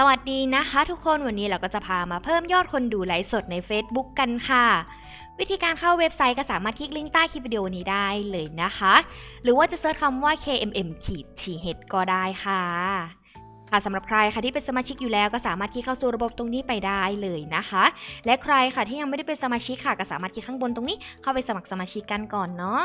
สวัสดีนะคะทุกคนวันนี้เราก็จะพามาเพิ่มยอดคนดูไลฟ์สดใน Facebook กันค่ะ วิธีการเข้าเว็บไซต์ก็สามารถคลิกลิงก์ใต้คลิปวิดีโอนี้ได้เลยนะคะ หรือว่าจะเซิร์ชคำว่า KMM ขีด TH ก็ได้ค่ะ ค่ะสำหรับใครค่ะที่เป็นสมาชิกอยู่แล้วก็สามารถคลิกเข้าสู่ระบบตรงนี้ไปได้เลยนะคะ และใครค่ะที่ยังไม่ได้เป็นสมาชิกค่ะก็สามารถคลิกข้างบนตรงนี้เข้าไปสมัครสมาชิกกันก่อนเนาะ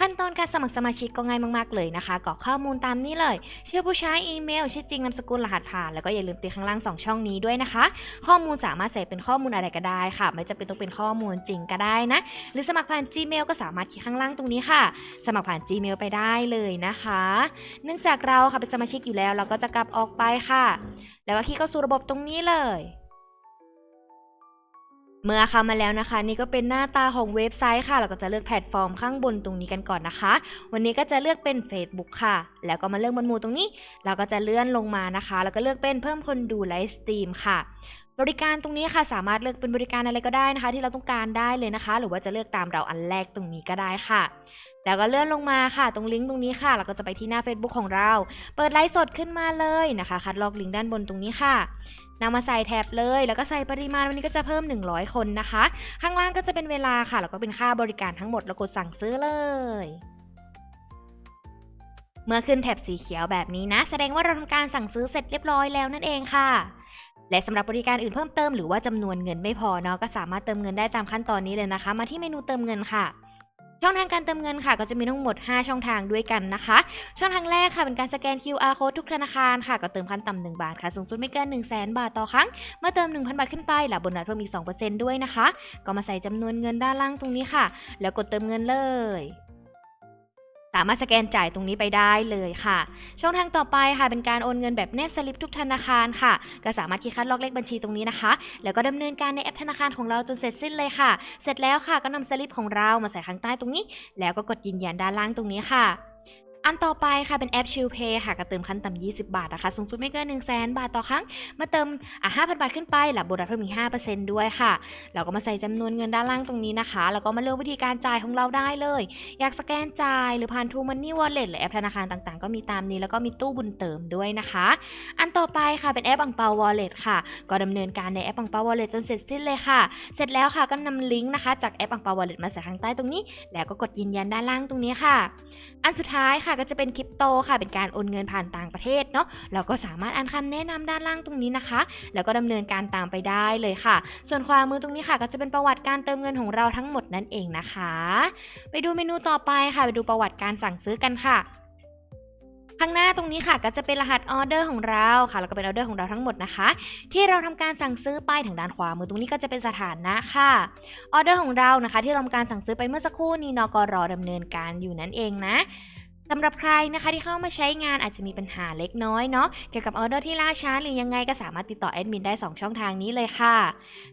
ขั้นตอนการสมัครสมาชิกก็ง่ายมากๆเลยนะคะกรอกข้อมูลตามนี้เลย ชื่อผู้ใช้อีเมลชื่อจริงนามสกุลรหัสผ่าน แล้วก็อย่าลืมติดข้างล่าง 2 ช่องนี้ด้วยนะคะ ข้อมูลสามารถใส่เป็นข้อมูลอะไรก็ได้ค่ะ ไม่จำเป็นต้องเป็นข้อมูลจริงก็ได้นะ หรือสมัครผ่าน Gmail ก็สามารถคลิกข้างล่างตรงนี้ค่ะ สมัครผ่าน Gmail ไปได้เลยนะคะ เนื่องจากเราค่ะเป็นสมาชิกอยู่แล้ว เราก็จะกลับออกไปค่ะ แล้วก็คลิกเข้าสู่ระบบตรงนี้เลย เมื่อเข้ามาแล้วนะคะ นี่ก็เป็นหน้าตาของเว็บไซต์ค่ะ เราก็จะเลือกแพลตฟอร์มข้างบนตรงนี้กันก่อนนะคะ วันนี้ก็จะเลือกเป็น Facebook ค่ะ แล้วก็มาเลือกบนหมู่ตรงนี้ เราก็จะเลื่อนลงมานะคะ แล้วก็เลือกเป็นเพิ่มคนดูไลฟ์สตรีมค่ะ บริการตรงนี้ค่ะสามารถเลือกเป็นบริการอะไรก็ได้นะคะ ที่เราต้องการได้เลยนะคะ หรือว่าจะเลือกตามเราอันแรกตรงนี้ก็ได้ค่ะ แล้วก็เลื่อนลงมาค่ะ ตรงลิงก์ตรงนี้ค่ะเราก็จะไปที่หน้า Facebook ของเรา เปิดไลฟ์สดขึ้นมาเลยนะคะ คัดลอกลิงก์ด้านบนตรงนี้ค่ะนำมาใส่แท็บเลย แล้วก็ใส่ปริมาณวันนี้ก็จะเพิ่ม 100 คนนะคะ ข้างล่างก็จะเป็นเวลาค่ะ แล้วก็เป็นค่าบริการทั้งหมดแล้วกดสั่งซื้อเลยเมื่อขึ้นแท็บสีเขียวแบบนี้นะ แสดงว่าเราทำการสั่งซื้อเสร็จเรียบร้อยแล้วนั่นเองค่ะ และสำหรับบริการอื่นเพิ่มเติมหรือว่าจำนวนเงินไม่พอเนาะก็สามารถเติมเงินได้ตามขั้นตอนนี้เลยนะคะ มาที่เมนูเติมเงินค่ะช่องทางการเติมเงินค่ะ ก็จะมีทั้งหมด 5 ช่องทางด้วยกันนะคะ ช่องทางแรกค่ะเป็นการสแกน QR code ทุกธนาคารค่ะ ก็เติมขั้นต่ำ1บาทค่ะ สูงสุดไม่เกิน 1 0 0 0 0แบาทต่อครั้ง เมื่อเติม 1,000 บาทขึ้นไปหลับโบนัสเพิ่มอีก 2%ด้วยนะคะ ก็มาใส่จำนวนเงินด้านล่างตรงนี้ค่ะ แล้วกดเติมเงินเลย สามารถสแกนจ่ายตรงนี้ไปได้เลยค่ะ ช่องทางต่อไปค่ะเป็นการโอนเงินแบบแนบสลิปทุกธนาคารค่ะ ก็สามารถคลิกคัดลอกเลขบัญชีตรงนี้นะคะ แล้วก็ดำเนินการในแอปธนาคารของเราจนเสร็จสิ้นเลยค่ะ เสร็จแล้วค่ะก็นำสลิปของเรามาใส่ข้างใต้ตรงนี้ แล้วก็กดยืนยันด้านล่างตรงนี้ค่ะ อันต่อไปค่ะเป็นแอปชิลเพย์ค่ะก็เติมขั้นต่ำ20 บาทนะคะ สูงสุดไม่เกิน 1 0 0 0 0แบาทต่อครั้ง มาเติมอะ5,000 บาทขึ้นไปหลับโบนัสเพิ่มอีก5%ด้วยค่ะ เราก็มาใส่จำนวนเงินด้านล่างตรงนี้นะคะ แล้วก็มาเลือกวิธีการจ่ายของเราได้เลย อยากสแกนจ่ายหรือผ่านทูมันนี่วอลเล็ตหรือแอปธนาคารต่างๆ ก็มีตามนี้ แล้วก็มีตู้บุญเติมด้วยนะคะ อันต่อไปค่ะเป็นแอปอังเปาวอลเล็ตค่ะ ก็ดำเนินการในแอปอังเปาวอลเล็ตจนเสร็จสิ้นเลยค่ะ เสร็จแล้วค่ะก็นำลิงก์นะคะจากแอปอังเปาวอลเล็ตมาใส่ข้างใต้ตรงนี้ แล้วก็กดยืนยันด้านล่างตรงนี้ค่ะ อันสุดท้ายค่ะก็จะเป็นคริปโตค่ะ เป็นการโอนเงินผ่านต่างประเทศเนาะเราก็สามารถอ่านคำแนะนำด้านล่างตรงนี้นะคะ แล้วก็ดำเนินการตามไปได้เลยค่ะ ส่วนขวามือตรงนี้ค่ะ ก็จะเป็นประวัติการเติมเงินของเราทั้งหมดนั่นเองนะคะ ไปดูเมนูต่อไปค่ะ ไปดูประวัติการสั่งซื้อกันค่ะข้างหน้าตรงนี้ค่ะก็จะเป็นรหัสออเดอร์ของเราค่ะแล้วก็เป็นออเดอร์ของเราทั้งหมดนะคะ ที่เราทำการสั่งซื้อไปทางด้านขวามือตรงนี้ก็จะเป็นสถานะค่ะออเดอร์ของเรานะคะ ที่เราทำการสั่งซื้อไปเมื่อสักครู่นี้นอกรอดำเนินการอยู่นั่นเองนะ สำหรับใครนะคะที่เข้ามาใช้งานอาจจะมีปัญหาเล็กน้อยเนาะเกี่ยวกับออเดอร์ที่ล่าช้าหรือยังไงก็สามารถติดต่อแอดมินได้ 2 ช่องทางนี้เลยค่ะ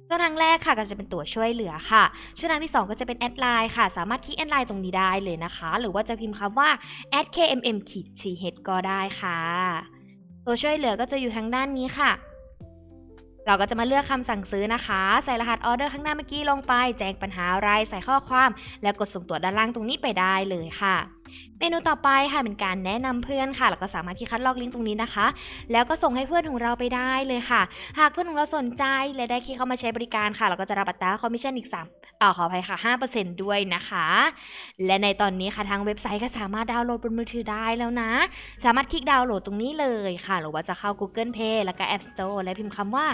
ช่องทางแรกค่ะก็จะเป็นตัวช่วยเหลือค่ะ ช่องทางที่ 2 ก็จะเป็นแอดไลน์ค่ะ สามารถคลิกแอดไลน์ตรงนี้ได้เลยนะคะ หรือว่าจะพิมพ์คำว่า @kmm ขีด th ก็ได้ค่ะ ตัวช่วยเหลือก็จะอยู่ทางด้านนี้ค่ะเราก็จะมาเลือกคำสั่งซื้อนะคะ ใส่รหัสออเดอร์ข้างหน้าเมื่อกี้ลงไป แจ้งปัญหาอะไร ใส่ข้อความ แล้วกดส่งตัวด้านล่างตรงนี้ไปได้เลยค่ะ เมนูต่อไปค่ะเป็นการแนะนำเพื่อนค่ะ แล้วก็สามารถที่คัดลอกลิงก์ตรงนี้นะคะ แล้วก็ส่งให้เพื่อนของเราไปได้เลยค่ะ หากเพื่อนของเราสนใจและได้คลิกเข้ามาใช้บริการค่ะ เราก็จะรับอัตราคอมมิชชั่นอีก3เอ่อขออภัยค่ะ 5%ด้วยนะคะ และในตอนนี้ค่ะทางเว็บไซต์ก็สามารถดาวน์โหลดบนมือถือได้แล้วนะ สามารถคลิกดาวน์โหลดตรงนี้เลยค่ะ หรือว่าจะเข้า Google Play แล้วก็ App Store และพิมพ์คำว่า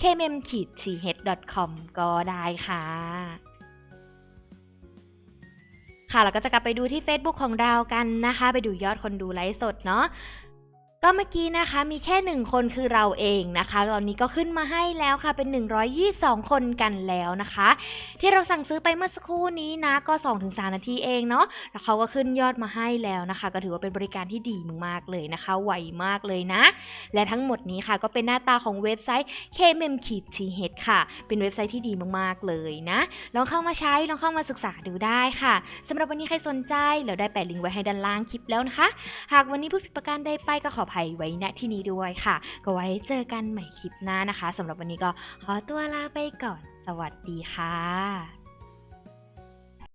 kmm-th.com ก็ได้ค่ะ ค่ะเราก็จะกลับไปดูที่ Facebook ของเรากันนะคะ ไปดูยอดคนดูไลฟ์สดเนาะ ก็เมื่อกี้นะคะมีแค่หนึ่งคนคือเราเองนะคะ ตอนนี้ก็ขึ้นมาให้แล้วค่ะเป็น 122 คนกันแล้วนะคะ ที่เราสั่งซื้อไปเมื่อสักครู่นี้นะก็ 2-3 นาทีเองเนาะแล้วเขาก็ขึ้นยอดมาให้แล้วนะคะ ก็ถือว่าเป็นบริการที่ดีมากๆเลยนะคะ ไวมากเลยนะ และทั้งหมดนี้ค่ะก็เป็นหน้าตาของเว็บไซต์ kmm th ค่ะ เป็นเว็บไซต์ที่ดีมากๆเลยนะลองเข้ามาใช้ลองเข้ามาศึกษาดูได้ค่ะสำหรับวันนี้ใครสนใจเราได้แปะลิงก์ไว้ให้ด้านล่างคลิปแล้วนะคะ หากวันนี้พูดผิดประการใดไปก็ขอภัยไว้ณที่นี้ด้วยค่ะ ก็ไว้เจอกันใหม่คลิปหน้านะคะสำหรับวันนี้ก็ขอตัวลาไปก่อน สวัสดีค่ะ